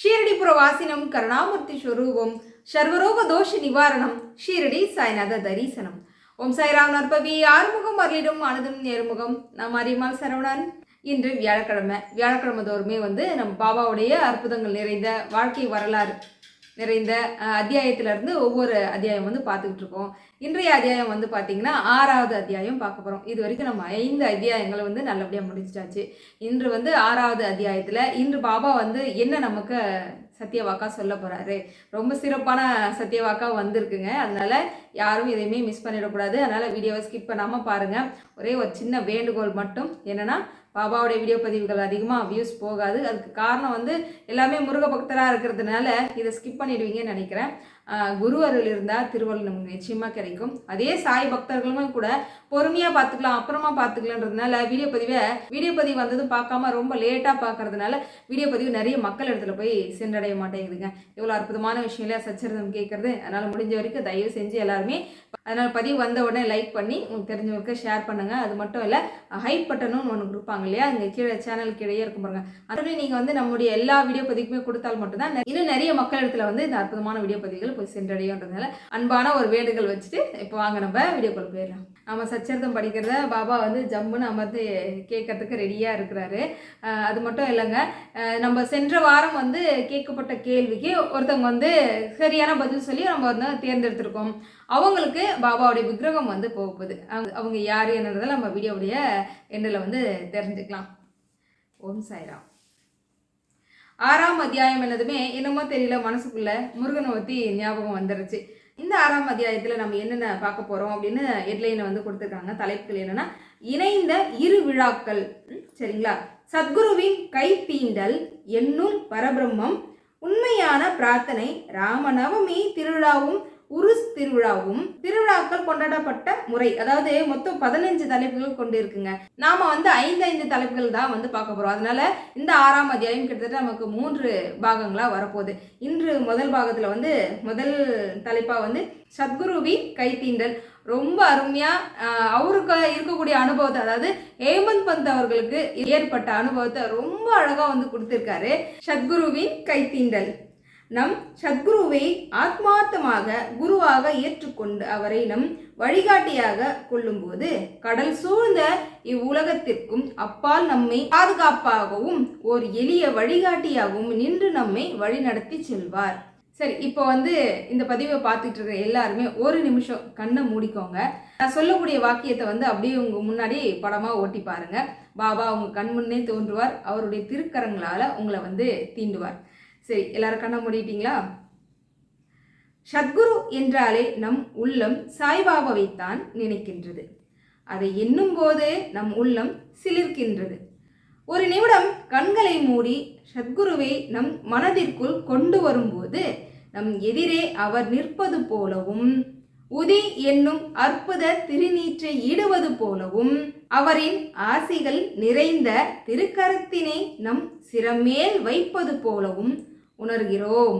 ஷீரடிபுர வாசினம் கருணாமூர்த்தி ஸ்வரூபம் சர்வரோக தோஷ நிவாரணம் ஷீரடி சாய்நாத தரிசனம். ஓம் சாய்ராம் நற்பவி ஆறுமுகம் அருளிடும் அனுதும் நேர்முகம். நாம் அறிமால் சரவணன். இன்று வியாழக்கிழமை வியாழக்கிழமை தோறுமே வந்து நம்ம பாபாவுடைய அற்புதங்கள் நிறைந்த வாழ்க்கை வரலாறு நிறைந்த அத்தியாயத்திலிருந்து இருந்து ஒவ்வொரு அத்தியாயம் வந்து பார்த்துக்கிட்டு இருக்கோம். இன்றைய அத்தியாயம் வந்து பார்த்தீங்கன்னா ஆறாவது அத்தியாயம் பார்க்க போகிறோம் இது வரைக்கும் நம்ம ஐந்து அத்தியாயங்களை வந்து நல்லபடியாக முடிச்சிட்டாச்சு இன்று வந்து ஆறாவது அத்தியாயத்தில் இன்று பாபா வந்து என்ன நமக்கு சத்தியவாக்கா சொல்ல போகிறாரு ரொம்ப சிறப்பான சத்தியவாக்கா வந்திருக்குங்க. அதனால் யாரும் எதையுமே மிஸ் பண்ணிடக்கூடாது. அதனால் வீடியோவை ஸ்கிப் பண்ணாமல் பாருங்கள் ஒரே ஒரு சின்ன வேண்டுகோள் மட்டும் என்னென்னா பாபாவுடைய வீடியோ பதிவுகள் அதிகமாக வியூஸ் போகாது. அதுக்கு காரணம் வந்து எல்லாமே முருக பக்தராக இருக்கிறதுனால இதை ஸ்கிப் பண்ணிடுவீங்கன்னு நினைக்கிறேன். குரு அருள் இருந்தால் திருவள்ளுவர் நமக்கு நிச்சயமாக கிடைக்கும். அதே சாய் பக்தர்களுமே கூட பொறுமையாக பார்த்துக்கலாம் அப்புறமா பார்த்துக்கலான்றதுனால வீடியோ பதிவை வீடியோ பதிவு வந்ததும் பார்க்காம ரொம்ப லேட்டாக பார்க்கறதுனால வீடியோ பதிவு நிறைய மக்கள் இடத்துல போய் சென்றடைய மாட்டேங்குதுங்க. எவ்வளோ அற்புதமான விஷயம் இல்லையா? சச்சரிதம் கேட்குறது. அதனால் முடிஞ்ச வரைக்கும் தயவு செஞ்சு எல்லாருமே அதனால் பதிவு வந்த உடனே லைக் பண்ணி உங்களுக்கு தெரிஞ்சவங்களுக்கு ஷேர் பண்ணுங்கள் அது மட்டும் இல்லை ஹைப் பட்டனும் ஒன்று கொடுப்பாங்க இல்லையா? அங்கே கீழே சேனல் கீழே இருக்கும் பாருங்க. அதோட நீங்கள் வந்து நம்முடைய எல்லா வீடியோ பதிவுக்குமே கொடுத்தால் மட்டும்தான் இன்னும் நிறைய மக்கள் இடத்துல வந்து இந்த அற்புதமான வீடியோ பதிவுகள் போய் சென்றடையோன்றதுனால அன்பான ஒரு வேண்டுகள் வச்சுட்டு இப்போ வாங்க நம்ம வீடியோக்குள்ள போயிடலாம். ஆமாம் சார் சச்சரிதம் படிக்கிறத பாபா வந்து ஜம்முன்னு அமர்ந்து கேட்கறதுக்கு ரெடியாக இருக்கிறாரு. அது மட்டும் இல்லைங்க. நம்ம சென்ற வாரம் வந்து கேட்கப்பட்ட கேள்விக்கு ஒருத்தவங்க வந்து சரியான பதில் சொல்லி நம்ம வந்து தேர்ந்தெடுத்திருக்கோம். அவங்களுக்கு பாபாவுடைய விக்கிரகம் வந்து போகுது. அவங்க அவங்க யார் என்னன்றதை நம்ம வீடியோவுடைய எண்டில் வந்து தெரிஞ்சுக்கலாம். ஓம் சாய்ராம். ஆறாம் அத்தியாயம் என்னதுமே என்னமோ தெரியல மனசுக்குள்ள முருகனை பற்றி ஞாபகம் வந்துருச்சு. இந்த ஆறாம் அத்தியாயத்தில் நம்ம என்னென்ன பார்க்க போகிறோம் அப்படின்னு ஹெட்லைனை வந்து கொடுத்துருக்காங்க. தலைப்புகள் என்னென்னா இணைந்த இரு விழாக்கள். சரிங்களா? சத்குருவின் கை தீண்டல் என்னும் பரபிரம்மம் உண்மையான பிரார்த்தனை ராமநவமி திருவிழாவும் உருஸ் திருவிழாவும் திருவிழாக்கள் கொண்டாடப்பட்ட முறை அதாவது மொத்தம் பதினஞ்சு தலைப்புகள் கொண்டு இருக்குங்க நாம வந்து ஐந்து ஐந்து தலைப்புகள் தான் வந்து பார்க்க போறோம். அதனால இந்த ஆறாம் அத்தியாயம் கிட்டத்தட்ட நமக்கு மூன்று பாகங்களா வரப்போகுது. இன்று முதல் பாகத்துல வந்து முதல் தலைப்பா வந்து சத்குருவி கைத்தீண்டல் ரொம்ப அருமையா அவருக்கு இருக்கக்கூடிய அனுபவத்தை அதாவது ஹேமந்த் பந்த் அவர்களுக்கு ஏற்பட்ட அனுபவத்தை ரொம்ப அழகா வந்து கொடுத்திருக்காரு. சத்குருவின் கைத்தீண்டல் நம் சத்குருவை ஆத்மார்த்தமாக குருவாக ஏற்றுக்கொண்டு அவரை நம் வழிகாட்டியாக கொள்ளும்போது கடல் சூழ்ந்த இவ்வுலகத்திற்கும் அப்பால் நம்மை பாதுகாப்பாகவும் ஓர் எளிய வழிகாட்டியாகவும் நின்று நம்மை வழிநடத்தி செல்வார். சரி இப்போ வந்து இந்த பதிவை பார்த்துட்டு இருக்கிற எல்லாருமே ஒரு நிமிஷம் கண்ணை மூடிக்கோங்க. நான் சொல்லக்கூடிய வாக்கியத்தை வந்து அப்படியே உங்க முன்னாடி படமா ஓட்டி பாருங்க. பாபா உங்க கண் முன்னே தோன்றுவார் அவருடைய திருக்கரங்களால உங்களை வந்து தீண்டுவார். சரி எல்லாரும் கண்ணை மூடிட்டீங்களா? சத்குரு என்றாலே நம் உள்ளம் சாய்பாபாவைத்தான் நினைக்கின்றது. அதை எண்ணும்போது நம் உள்ளம் சிலிர்க்கின்றது. ஒரு நிமிடம் கண்களை மூடி சத்குருவை நம் மனதிற்குள் கொண்டு வரும்போது நம் எதிரே அவர் நிற்பது போலவும் உதி என்னும் அற்புத திருநீற்றை ஈடுவது போலவும் அவரின் ஆசிகள் நிறைந்த திருக்கரத்தினை நம் சிரமேல் வைப்பது போலவும் உணர்கிறோம்.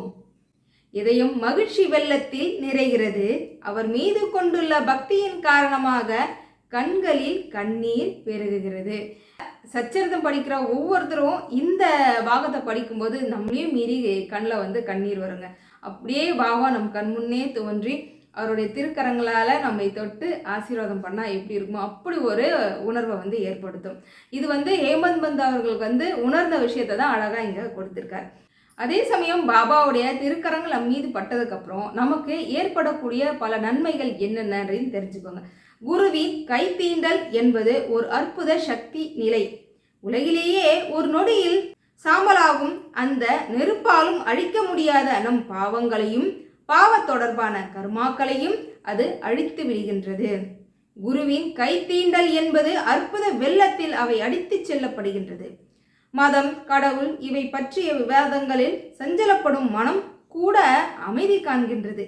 இதையும் மகிழ்ச்சி வெள்ளத்தில் நிறைகிறது. அவர் மீது கொண்டுள்ள பக்தியின் காரணமாக கண்களில் கண்ணீர் பெருகுகிறது. சச்சரிதம் படிக்கிற ஒவ்வொருத்தரும் இந்த பாகத்தை படிக்கும்போது நம்மளையும் மீறி கண்ணில் வந்து கண்ணீர் வருங்க. அப்படியே பாபா நம் கண் முன்னே தோன்றி அவருடைய திருக்கரங்களால் நம்மை தொட்டு ஆசீர்வாதம் பண்ணால் எப்படி இருக்குமோ அப்படி ஒரு உணர்வை வந்து ஏற்படுத்தும். இது வந்து ஹேமந்த் பந்த் அவர்களுக்கு வந்து உணர்ந்த விஷயத்தை தான் அழகாக இங்கே கொடுத்துருக்காரு. அதே சமயம் பாபாவுடைய திருக்கரங்கள் மீது பட்டதுக்கப்புறம் நமக்கு ஏற்படக்கூடிய பல நன்மைகள் என்னென்னு தெரிஞ்சுக்கோங்க. குருவின் கைத்தீண்டல் என்பது ஒரு அற்புத சக்தி நிலை. உலகிலேயே ஒரு நொடியில் சாம்பலாகும் அந்த நெருப்பாலும் அழிக்க முடியாத நம் பாவங்களையும் பாவ தொடர்பான கர்மாக்களையும் அது அழித்து விடுகின்றது. குருவின் கைத்தீண்டல் என்பது அற்புத வெள்ளத்தில் அவை அடித்துச் செல்லப்படுகின்றது. மதம் கடவுள் இவை பற்றிய விவாதங்களில் சஞ்சலப்படும் மனம் கூட அமைதி காண்கின்றது.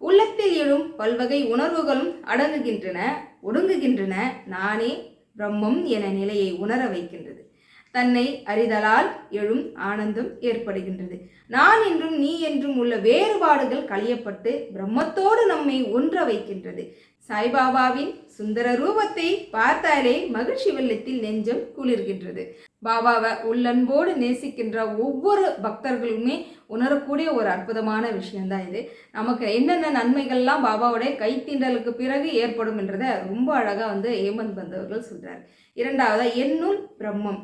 உள்ளத்தில் எழும் பல்வகை உணர்வுகளும் அடங்குகின்றன ஒடுங்குகின்றன. நானே பிரம்மம் என நிலையை உணர வைக்கின்றது. தன்னை அறிதலால் எழும் ஆனந்தம் ஏற்படுகின்றது. நான் என்றும் நீ என்றும் உள்ள வேறுபாடுகள் களையப்பட்டு பிரம்மத்தோடு நம்மை ஒன்ற வைக்கின்றது. சாய்பாபாவின் சுந்தர ரூபத்தை பார்த்தாலே மகிழ்ச்சி வெள்ளத்தில் நெஞ்சம் குளிர்கின்றது. பாபாவை உள்ளன்போடு நேசிக்கின்ற ஒவ்வொரு பக்தர்களுமே உணரக்கூடிய ஒரு அற்புதமான விஷயந்தான் இது. நமக்கு என்னென்ன நன்மைகள்லாம் பாபாவுடைய கைத்தீண்டலுக்கு பிறகு ஏற்படும் என்றதை ரொம்ப அழகாக வந்து ஏமந்த் பந்தவர்கள் சொல்கிறார் இரண்டாவதாக என்னுள் பிரம்மம்.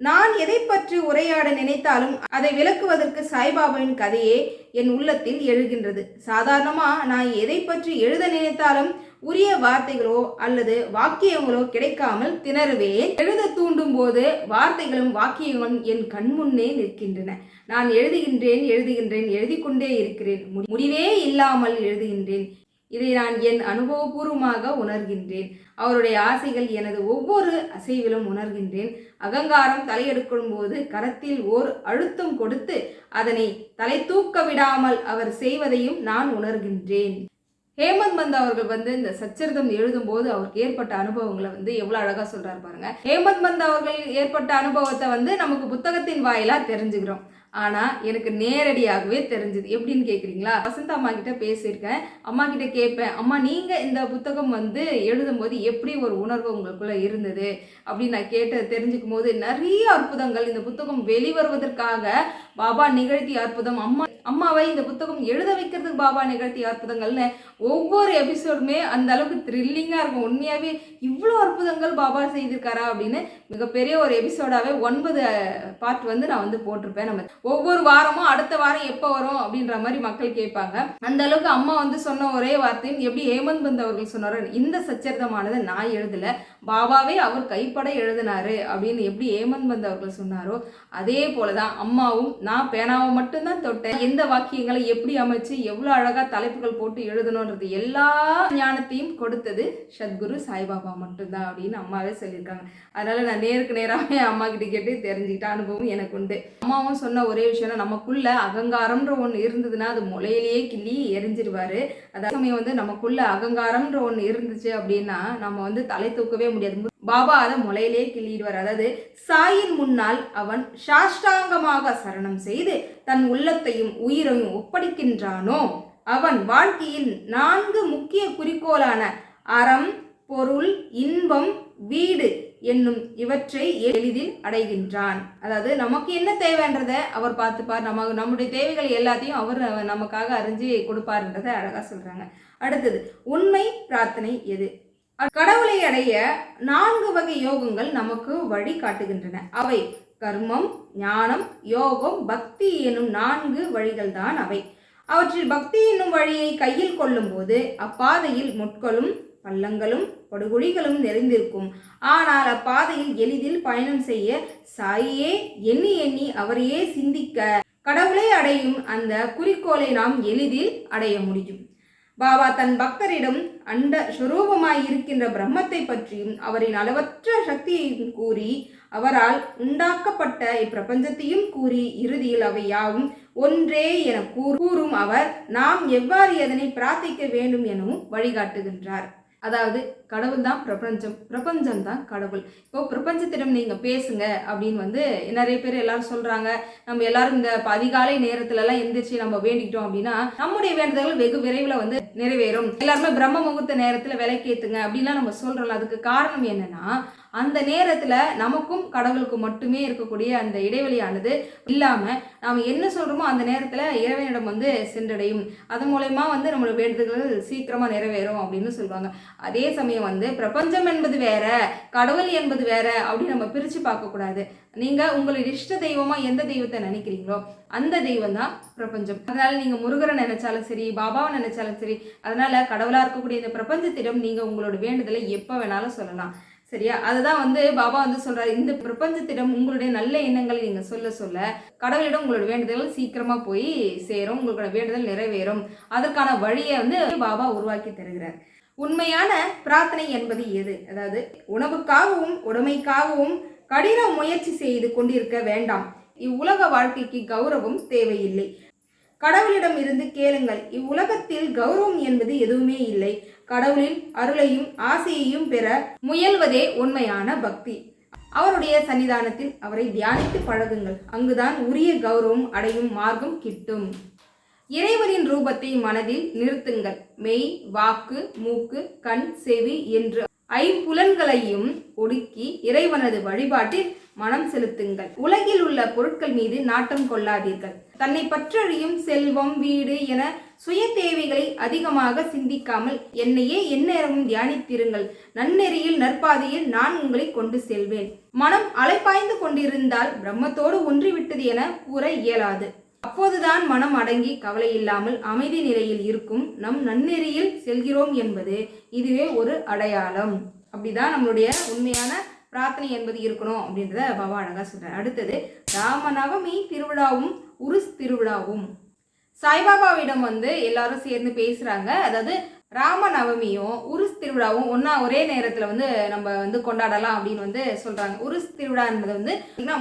நான் எதை பற்றி உரையாட நினைத்தாலும் அதை விளக்குவதற்கு சாய்பாபாவின் கதையே என் உள்ளத்தில் எழுகின்றது. சாதாரணமாக நான் எதை பற்றி எழுத நினைத்தாலும் உரிய வார்த்தைகளோ அல்லது வாக்கியங்களோ கிடைக்காமல் திணறுவேன் எழுத தூண்டும் போது வார்த்தைகளும் வாக்கியங்களும் என் கண்முன்னே நிற்கின்றன. நான் எழுதுகின்றேன் எழுதுகின்றேன் எழுதி கொண்டே இருக்கிறேன் முடிவே இல்லாமல் எழுதுகின்றேன். இதை நான் என் அனுபவபூர்வமாக உணர்கின்றேன். அவருடைய ஆசைகள் எனது ஒவ்வொரு அசைவிலும் உணர்கின்றேன். அகங்காரம் தலையெடுக்கும் போது கரத்தில் ஓர் அழுத்தம் கொடுத்து அதனை தலை தூக்க விடாமல் அவர் செய்வதையும் நான் உணர்கின்றேன். ஹேமந்த் மந்த் அவர்கள் வந்து இந்த சச்சரிதம் எழுதும்போது அவருக்கு ஏற்பட்ட அனுபவங்களை வந்து எவ்வளோ அழகா சொல்றாரு பாருங்க. ஹேமந்த் மந்த் அவர்கள் ஏற்பட்ட அனுபவத்தை வந்து நமக்கு புத்தகத்தின் வாயிலா தெரிஞ்சுக்கிறோம். ஆனா எனக்கு நேரடியாகவே தெரிஞ்சுது. எப்படின்னு கேக்குறீங்களா? வசந்த அம்மா கிட்ட பேசியிருக்கேன். அம்மா கிட்ட கேட்பேன் அம்மா நீங்க இந்த புத்தகம் வந்து எழுதும்போது எப்படி ஒரு உணர்வு உங்களுக்குள்ள இருந்தது? அப்படின்னு நான் கேட்டு தெரிஞ்சுக்கும் போது நிறைய அற்புதங்கள் இந்த புத்தகம் வெளிவருவதற்காக பாபா நிகழ்த்திய அற்புதம் அம்மா அம்மாவை இந்த புத்தகம் எழுத வைக்கிறதுக்கு பாபா நிகழ்த்திய அற்புதங்கள்னு ஒவ்வொரு எபிசோடுமே அந்த அளவுக்கு த்ரில்லிங்காக இருக்கும். உண்மையாகவே இவ்வளோ அற்புதங்கள் பாபா செய்திருக்காரா அப்படின்னு மிகப்பெரிய ஒரு எபிசோடாகவே ஒன்பது பார்ட் வந்து நான் வந்து போட்டிருப்பேன். நம்ம ஒவ்வொரு வாரமும் அடுத்த வாரம் எப்போ வரும் அப்படின்ற மாதிரி மக்கள் கேட்பாங்க. அந்த அளவுக்கு அம்மா வந்து சொன்ன ஒரே வார்த்தையும் எப்படி ஹேமந்த் பந்த் அவர்கள் சொன்னாரோ இந்த சச்சரிதமானதை நான் எழுதலை. பாபாவே அவர் கைப்பட எழுதினாரு அப்படின்னு எப்படி ஹேமந்த் பந்த் அவர்கள் சொன்னாரோ அதே போல தான் அம்மாவும் நான் பேனாவை மட்டும்தான் தொட்டேன். எந்த வாக்கியங்களை எப்படி அமைச்சு எவ்வளோ அழகாக தலைப்புகள் போட்டு எழுதணுன்றது எல்லா ஞானத்தையும் கொடுத்தது சத்குரு சாய்பாபா மட்டும்தான் அப்படின்னு அம்மாவே சொல்லியிருக்காங்க. அதனால நான் நேருக்கு நேராகவே அம்மா கிட்ட கேட்டு தெரிஞ்சுக்கிட்ட அனுபவம் எனக்கு உண்டு. அம்மாவும் சொன்ன ஒரே விஷயம் நமக்குள்ள அகங்காரம்ன்ற ஒன்று இருந்ததுன்னா அது முளையிலேயே கிள்ளி எரிஞ்சிருவாரு. அதே சமயம் வந்து நமக்குள்ள அகங்காரம்ன்ற ஒன்று இருந்துச்சு அப்படின்னா நம்ம வந்து தலை தூக்கவே முடியாது. பாபா அதை முளையிலே கிள்ளிடுவார். அதாவது சாயின் முன்னால் அவன் சாஷ்டாங்கமாக சரணம் செய்து தன் உள்ளத்தையும் உயிரையும் ஒப்படைக்கின்றானோ அவன் வாழ்க்கையில் நான்கு முக்கிய குறிக்கோளான அறம் பொருள் இன்பம் வீடு என்னும் இவற்றை எளிதில் அடைகின்றான். அதாவது நமக்கு என்ன தேவைன்றதை அவர் பார்த்துப்பார். நம்ம நம்முடைய தேவைகள் எல்லாத்தையும் அவர் நமக்காக அறிஞ்சு கொடுப்பார்ன்றதை அழகாக சொல்கிறாங்க அடுத்தது உண்மை பிரார்த்தனை எது? கடவுளை அடைய நான்கு வகை யோகங்கள் நமக்கு வழி காட்டுகின்றன. அவை கர்மம் ஞானம் யோகம் பக்தி எனும் நான்கு வழிகள் தான் அவை. அவற்றில் பக்தி என்னும் வழியை கையில் கொள்ளும்போது அப்பாதையில் முட்களும் பள்ளங்களும் படுகொழிகளும் நிறைந்திருக்கும். ஆனால் அப்பாதையில் எளிதில் பயணம் செய்ய சாயே எண்ணி எண்ணி அவரையே சிந்திக்க கடவுளை அடையும் அந்த குறிக்கோளை நாம் எளிதில் அடைய முடியும். பாபா தன் பக்தரிடம் அண்ட சுரூபமாய் இருக்கின்ற பிரம்மத்தை பற்றியும் அவரின் அளவற்ற சக்தியையும் கூறி அவரால் உண்டாக்கப்பட்ட இப்பிரபஞ்சத்தையும் கூறி இறுதியில் அவை யாவும் ஒன்றே என கூறும் அவர் நாம் எவ்வாறு எதனை பிரார்த்திக்க வேண்டும் எனவும் வழிகாட்டுகின்றார். அதாவது கடவுள் தான் பிரபஞ்சம். பிரபஞ்சம் தான் கடவுள். இப்போ பிரபஞ்சத்திடம் நீங்க பேசுங்க அப்படின்னு வந்து நிறைய பேர் எல்லாரும் சொல்றாங்க. நம்ம எல்லாரும் இந்த அதிகாலை நேரத்துல எல்லாம் எந்திரிச்சு நம்ம வேண்டிக்கிட்டோம் அப்படின்னா நம்முடைய வேண்டுதல்கள் வெகு விரைவில் வந்து நிறைவேறும். எல்லாருமே பிரம்ம முகூர்த்த நேரத்துல விலைக்கேத்துங்க அப்படின்லாம் நம்ம சொல்றோம்ல. அதுக்கு காரணம் என்னன்னா அந்த நேரத்துல நமக்கும் கடவுளுக்கும் மட்டுமே இருக்கக்கூடிய அந்த இடைவெளியானது இல்லாம நாம என்ன சொல்றோமோ அந்த நேரத்துல இறைவனிடம் வந்து சென்றடையும். அது மூலயமா வந்து நம்மளோட வேண்டுதல்கள் சீக்கிரமா நிறைவேறும் அப்படின்னு சொல்லுவாங்க. அதே சமயம் வந்து பிரபஞ்சம் என்பது வேற கடவுள் என்பது வேற அப்படின்னு நம்ம பிரித்து பார்க்கக்கூடாது நீங்கள் உங்களுடைய இஷ்ட தெய்வமாக எந்த தெய்வத்தை நினைக்கிறீங்களோ அந்த தெய்வம் தான் பிரபஞ்சம். அதனால் நீங்கள் முருகரை நினைச்சாலும் சரி பாபாவை நினைச்சாலும் சரி அதனால் கடவுளாக இருக்கக்கூடிய இந்த பிரபஞ்சத்திடம் நீங்கள் உங்களோட வேண்டுதலை எப்போ வேணாலும் சொல்லலாம். சரியா? அதுதான் வந்து பாபா வந்து சொல்றாரு இந்த பிரபஞ்சத்திடம் உங்களுடைய நல்ல எண்ணங்களை நீங்க சொல்ல சொல்ல கடவுளிடம் உங்களோட வேண்டுதல்கள் சீக்கிரமா போய் சேரும் உங்களோட வேண்டுதல் நிறைவேறும். அதற்கான வழியை வந்து பாபா உருவாக்கி தருகிறார். உண்மையான பிரார்த்தனை என்பது எது? அதாவது உணவுக்காகவும் உடைமைக்காகவும் கடின முயற்சி செய்து கொண்டிருக்க வேண்டாம். இவ்வுலக வாழ்க்கைக்கு கௌரவம் தேவையில்லை. கடவுளிடம் இருந்து கேளுங்கள். இவ்வுலகத்தில் கௌரவம் என்பது எதுவுமே இல்லை. கடவுளின் அருளையும் ஆசையையும் பெற முயல்வதே உண்மையான பக்தி. அவருடைய சன்னிதானத்தில் அவரை தியானித்து பழகுங்கள். அங்குதான் உரிய கௌரவம் அடையும் மார்க்கம் கிட்டும். இறைவனின் ரூபத்தை மனதில் நிறுத்துங்கள். மெய் வாக்கு மூக்கு கண் செவி என்று ஐம்புலன்களையும் ஒடுக்கி இறைவனது வழிபாட்டில் மனம் செலுத்துங்கள். உலகில் உள்ள பொருட்கள் மீது நாட்டம் கொள்ளாதீர்கள். தன்னை பற்றறியும் செல்வம் வீடு என சுய தேவைகளை அதிகமாக சிந்திக்காமல் என்னையே எந்நேரமும் தியானித்திருங்கள். நன்னெறியில் நற்பாதையில் நான் உங்களை கொண்டு செல்வேன். மனம் அலைப்பாய்ந்து கொண்டிருந்தால் பிரம்மத்தோடு ஒன்றிவிட்டது என கூற இயலாது. அப்போதுதான் மனம் அடங்கி கவலை இல்லாமல் அமைதி நிலையில் இருக்கும் நம் நன்னெறியில் செல்கிறோம் என்பது இதுவே ஒரு அடையாளம். அப்படிதான் நம்மளுடைய உண்மையான பிரார்த்தனை என்பது இருக்கணும் அப்படின்றத பாபா அழகா சொல்றார். அடுத்தது ராமநவமி திருவிழாவும் உருஸ் திருவிழாவும். சாய்பாபாவிடம் வந்து எல்லாரும் சேர்ந்து பேசுறாங்க. அதாவது ராமநவமியும் உருஸ் திருவிழாவும் ஒன்றா ஒரே நேரத்தில் வந்து நம்ம வந்து கொண்டாடலாம் அப்படின்னு வந்து சொல்கிறாங்க உருஸ் திருவிழா என்பது வந்து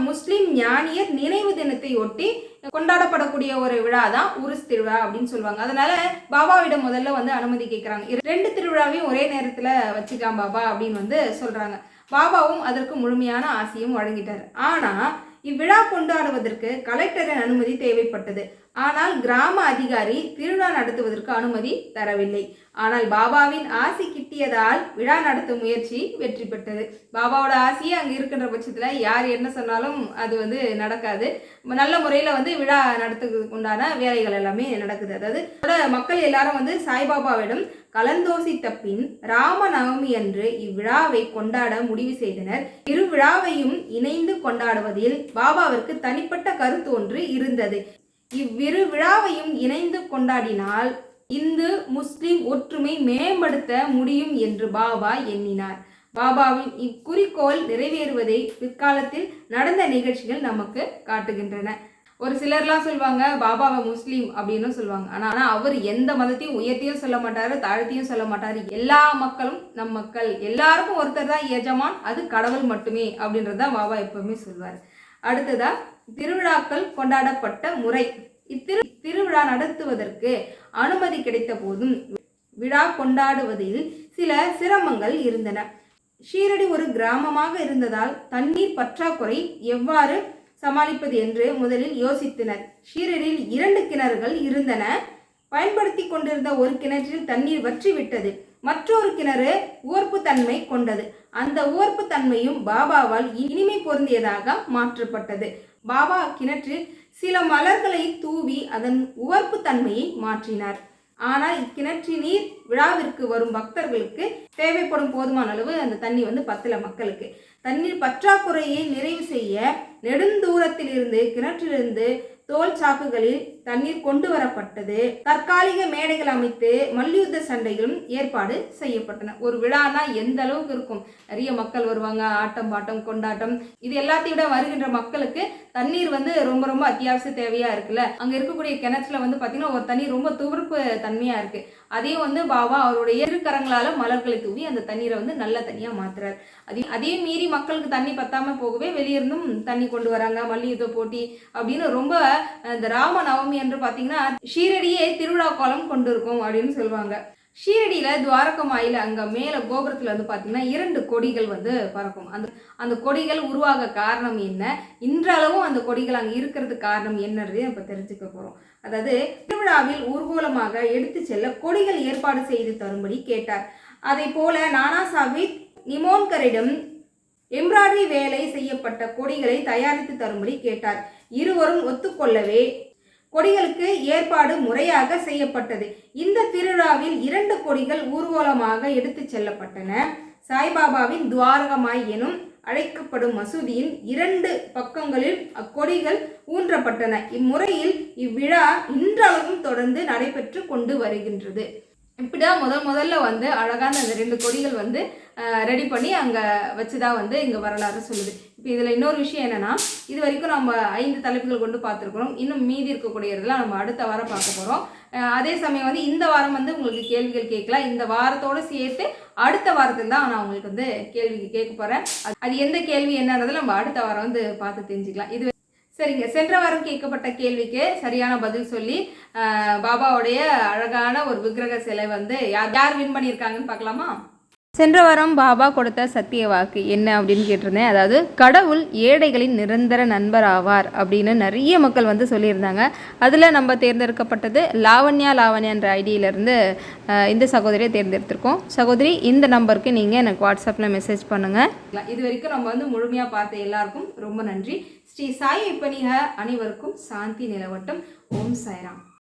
முஸ்லீம் ஞானியர் நினைவு தினத்தை ஒட்டி கொண்டாடப்படக்கூடிய ஒரு விழா தான் உருஸ் திருவிழா அப்படின்னு சொல்லுவாங்க. அதனால பாபாவிடம் முதல்ல வந்து அனுமதி கேட்குறாங்க ரெண்டு திருவிழாவையும் ஒரே நேரத்தில் வச்சுக்கலாம் பாபா அப்படின்னு வந்து சொல்கிறாங்க பாபாவும் அதற்கு முழுமையான ஆசையும் வழங்கிட்டார். ஆனால் இவ்விழா கொண்டாடுவதற்கு கலெக்டரின் அனுமதி தேவைப்பட்டது. ஆனால் கிராம அதிகாரி திருவிழா நடத்துவதற்கு அனுமதி தரவில்லை. ஆனால் பாபாவின் ஆசி கிட்டியதால் விழா நடத்தும் முயற்சி வெற்றி பெற்றது பாபாவோட ஆசையே அங்கே இருக்கின்ற பட்சத்தில் யார் என்ன சொன்னாலும் அது வந்து நடக்காது. நல்ல முறையில் வந்து விழா நடத்துறதுக்கு உண்டான வேலைகள் எல்லாமே நடக்குது. அதாவது மக்கள் எல்லாரும் வந்து சாய்பாபாவிடம் கலந்தோசித்த பின் ராமநவமி அன்று இவ்விழாவை கொண்டாட முடிவு செய்தனர். இரு விழாவையும் இணைந்து கொண்டாடுவதில் பாபாவிற்கு தனிப்பட்ட கருத்து ஒன்று இருந்தது. இவ்விரு விழாவையும் இணைந்து கொண்டாடினால் இந்து முஸ்லிம் ஒற்றுமை மேம்படுத்த முடியும் என்று பாபா எண்ணினார். பாபாவின் இக்குறிக்கோள் நிறைவேறுவதை பிற்காலத்தில் நடந்த நிகழ்ச்சிகள் நமக்கு காட்டுகின்றன. ஒரு சிலர்லாம் சொல்லுவாங்க பாபாவை முஸ்லீம் அப்படின்னு சொல்லுவாங்க ஆனால் ஆனால் அவர் எந்த மதத்தையும் உயர்த்தியும் சொல்ல மாட்டாரு தாழ்த்தியும் சொல்ல மாட்டாரு. எல்லா மக்களும் நம் மக்கள். எல்லாருக்கும் ஒருத்தர் தான் எஜமான் அது கடவுள் மட்டுமே அப்படின்றது தான் பாபா எப்பவுமே சொல்வார். அடுத்ததா திருவிழாக்கள் கொண்டாடப்பட்ட முறை. இத்திரு திருவிழா நடத்துவதற்கு அனுமதி கிடைத்த போதும் விழா கொண்டாடுவதில் சில சிரமங்கள் இருந்தன. ஷீரடி ஒரு கிராமமாக இருந்ததால் தண்ணீர் பற்றாக்குறை எவ்வாறு சமாளிப்பது என்று முதலில் யோசித்தனர். ஷீரடியில் இரண்டு கிணறுகள் இருந்தன. பயன்படுத்தி கொண்டிருந்த ஒரு கிணற்றில் தண்ணீர் வற்றிவிட்டது. மற்றொரு கிணறு உவர்ப்பு தன்மை கொண்டது. அந்த உவர்ப்பு தன்மையும் பாபாவால் இனிமை பொருந்தியதாக மாற்றப்பட்டது. பாபா கிணற்றில் சில மலர்களை தூவி அதன் உவர்ப்பு தன்மையை மாற்றினார். ஆனால் இக்கிணற்று நீர் விழாவிற்கு வரும் பக்தர்களுக்கு தேவைப்படும் போதுமான அளவு அந்த தண்ணி வந்து பத்தல மக்களுக்கு. தண்ணீர் பற்றாக்குறையை நிறைவு செய்ய நெடுந்தூரத்தில் இருந்து கிணற்றிலிருந்து தோல் சாக்குகளில் தண்ணீர் கொண்டு வரப்பட்டது. தற்காலிக மேடைகள் அமைத்து மல்யுத்த சண்டைகளும் ஏற்பாடு செய்யப்பட்டன. ஒரு விழானா எந்த அளவுக்கு இருக்கும்? நிறைய மக்கள் வருவாங்க. ஆட்டம் பாட்டம் கொண்டாட்டம். இது எல்லாத்தையும் விட வருகின்ற மக்களுக்கு தண்ணீர் வந்து ரொம்ப ரொம்ப அத்தியாவசிய தேவையா இருக்குல்ல? அங்க இருக்கக்கூடிய கிணற்றுல வந்து பாத்தீங்கன்னா ஒரு தண்ணீர் ரொம்ப துவர்ப்பு தன்மையா இருக்கு. அதையும் வந்து பாபா அவருடைய இரு கரங்களால மலர்களை தூவி அந்த தண்ணீரை வந்து நல்ல தண்ணியா மாத்துறாரு. அதையும் அதையும் மீறி மக்களுக்கு தண்ணி பத்தாம போகவே வெளியிருந்தும் தண்ணி கொண்டு வராங்க மல்யுத்த போட்டி அப்படின்னு ரொம்ப இந்த ராம நவமி என்று பார்த்தீங்கன்னா ஷீரடியே திருவிழா கோலம் கொண்டு இருக்கும் அப்படின்னு சொல்லுவாங்க. ஷீரடியில துவாரகமாயில அங்கே மேலே கோபுரத்தில் வந்து பார்த்தீங்கன்னா இரண்டு கொடிகள் வந்து பறக்கும். அந்த அந்த கொடிகள் உருவாக காரணம் என்ன? இன்றளவும் அந்த கொடிகள் அங்கே இருக்கிறதுக்கு காரணம் என்னன்றதையும் இப்போ தெரிஞ்சுக்க போகிறோம் அதாவது திருவிழாவில் ஊர்வலமாக எடுத்து செல்ல கொடிகள் ஏற்பாடு செய்து தரும்படி கேட்டார். அதை போல நானா சாஹிப் நிமோன்கரிடம் எம்ப்ராய்டரி வேலை செய்யப்பட்ட கொடிகளை தயாரித்து தரும்படி கேட்டார். இருவரும் ஒத்துக்கொள்ளவே கொடிகளுக்கு ஏற்பாடு முறையாக செய்யப்பட்டது. இந்த திருவிழாவில் இரண்டு கொடிகள் ஊர்வலமாக எடுத்துச் செல்லப்பட்டன. சாய்பாபாவின் துவாரகமாய் எனும் அழைக்கப்படும் மசூதியின் இரண்டு பக்கங்களில் அக்கொடிகள் ஊன்றப்பட்டன. இம்முறையில் இவ்விழா இன்றளவும் தொடர்ந்து நடைபெற்று கொண்டு வருகின்றது. இப்படிதான் முதல் முதல்ல வந்து அழகான அந்த ரெண்டு கொடிகள் வந்து ரெடி பண்ணி அங்கே வச்சு தான் வந்து இங்கே வரலாறு சொல்லுது. இப்போ இதில் இன்னொரு விஷயம் என்னன்னா இது வரைக்கும் நம்ம ஐந்து தலைப்புகள் கொண்டு பார்த்துருக்குறோம். இன்னும் மீதி இருக்கக்கூடியதெல்லாம் நம்ம அடுத்த வாரம் பார்க்க போகிறோம் அதே சமயம் வந்து இந்த வாரம் வந்து உங்களுக்கு கேள்விகள் கேட்கலாம். இந்த வாரத்தோடு சேர்த்து அடுத்த வாரத்தில் தான் நான் உங்களுக்கு வந்து கேள்விக்கு கேட்க போகிறேன் அது எந்த கேள்வி என்னன்றதை நம்ம அடுத்த வாரம் வந்து பார்த்து தெரிஞ்சுக்கலாம். இது சரிங்க. சென்ற வாரம் கேட்கப்பட்ட கேள்விக்கு சரியான பதில் சொல்லி பாபாவுடைய அழகான ஒரு விக்கிரக சிலை வந்து யார் யார் வின் பண்ணியிருக்காங்கன்னு பார்க்கலாமா? சென்ற வாரம் பாபா கொடுத்த சத்திய வாக்கு என்ன அப்படின்னு கேட்டிருந்தேன். அதாவது கடவுள் ஏழைகளின் நிரந்தர நண்பர் ஆவார் அப்படின்னு நிறைய மக்கள் வந்து சொல்லியிருந்தாங்க. அதில் நம்ம தேர்ந்தெடுக்கப்பட்டது லாவண்யா லாவண்யான்ற ஐடியிலேருந்து இந்த சகோதரியை தேர்ந்தெடுத்திருக்கோம். சகோதரி இந்த நம்பருக்கு நீங்கள் எனக்கு வாட்ஸ்அப்பில் மெசேஜ் பண்ணுங்கள் இது வரைக்கும் நம்ம வந்து முழுமையாக பார்த்த எல்லாருக்கும் ரொம்ப நன்றி. ஸ்ரீ சாய் இப்பணிக அனைவருக்கும் சாந்தி நிலவட்டம். ஓம் சாய்ராம்.